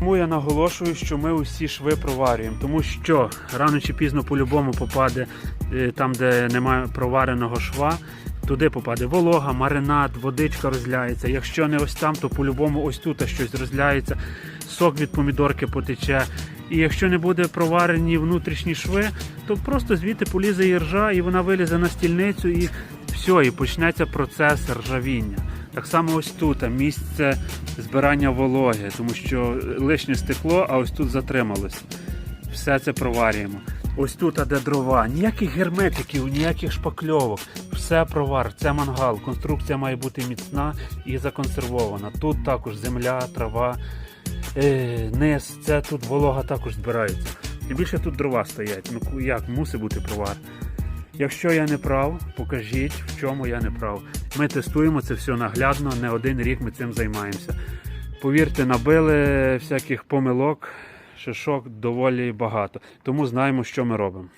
Тому я наголошую, що ми усі шви проварюємо, тому що рано чи пізно по-любому попаде е, там, де немає провареного шва. Туди попаде волога, маринад, водичка розляється. Якщо не ось там, то по-любому ось тут щось розляється, сок від помідорки потече. І якщо не буде проварені внутрішні шви, то просто звідти полізе і ржа, і вона вилізе на стільницю, і все, і почнеться процес ржавіння. Так само ось тут місце збирання вологи, тому що лишнє стекло, а ось тут затрималось. Все це проварюємо. Ось тут, де дрова, ніяких герметиків, ніяких шпакльовок. Все провар, це мангал. Конструкція має бути міцна і законсервована. Тут також земля, трава, е, низ, це тут волога також збирається. Тим більше тут дрова стоять. Ну як мусить бути провар. Якщо я не прав, покажіть, в чому я не прав. Ми тестуємо це все наглядно, не один рік ми цим займаємося. Повірте, набили всяких помилок, шишок доволі багато. Тому знаємо, що ми робимо.